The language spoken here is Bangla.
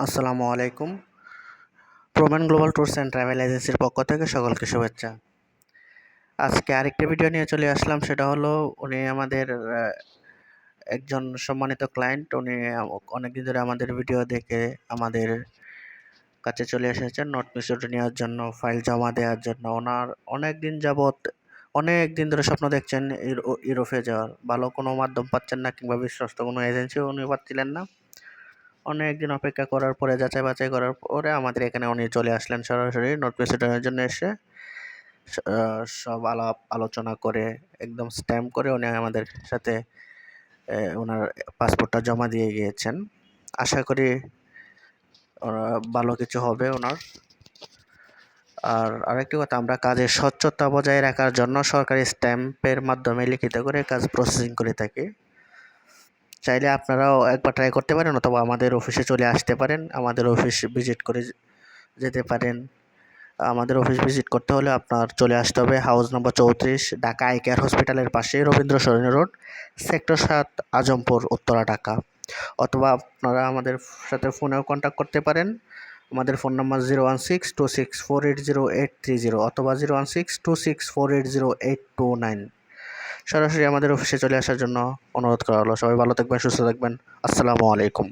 আসসালামু আলাইকুম। Proman global tours and travel এজেন্সির পক্ষ থেকে সকলকে শুভেচ্ছা। আজকে আরেকটি ভিডিও নিয়ে চলে আসলাম, সেটা হলো উনি আমাদের একজন সম্মানিত ক্লায়েন্ট উনি অনেকদিন ধরে আমাদের ভিডিও দেখে আমাদের কাছে চলে এসেছেন নোট মিসুট নেওয়ার জন্য ফাইল জমা দেওয়ার জন্য। ওনার অনেক দিন যাবৎ, অনেক দিন ধরে স্বপ্ন দেখছেন ইউরো- ইউরোপে যাওয়ার। ভালো কোনো মাধ্যম পাচ্ছেন না, কিংবা বিশ্বস্ত কোনো এজেন্সিও উনি পাচ্ছিলেন না। অনেক দিন অপেক্ষা করার পরে, যাচাই বাছাই করার পরে আমাদের এখানে উনি চলে আসলেন সরাসরি নোট প্রেসিডেন্টের জন্য এসে। সব আলাপ, আলোচনা করে, একদম স্ট্যাম্প করে উনি আমাদের সাথে ওনার পাসপোর্টটা জমা দিয়ে গিয়েছেন। আশা করি ভালো কিছু হবে ওনার। আর আরেকটি কথা, আমরা কাজের স্বচ্ছতা বজায় রাখার জন্য সরকারি স্ট্যাম্পের মাধ্যমে লিখিত করে কাজ প্রসেসিং করে থাকি। চাইলে আপনারাও একবার ট্রাই করতে পারেন অথবা আমাদের অফিসে চলে আসতে পারেন। আমাদের অফিস ভিজিট করে যেতে পারেন। আমাদের অফিস ভিজিট করতে হলে আপনার চলে আসতে হবে হাউস নম্বর চৌত্রিশ, ঢাকা আই কেয়ার হসপিটালের পাশে রবীন্দ্র সরণি রোড সেক্টর সাত, আজমপুর, উত্তরা, ঢাকা। অথবা আপনারা আমাদের সাথে ফোনেও কন্ট্যাক্ট করতে পারেন। আমাদের phone number zero one six two six four eight zero eight three zero অথবা zero one six two six four eight zero eight two nine সরাসরি আমাদের অফিসে চলে আসার জন্য অনুরোধ করা হলো। সবাই ভালো থাকবেন, সুস্থ থাকবেন। আসসালামু আলাইকুম।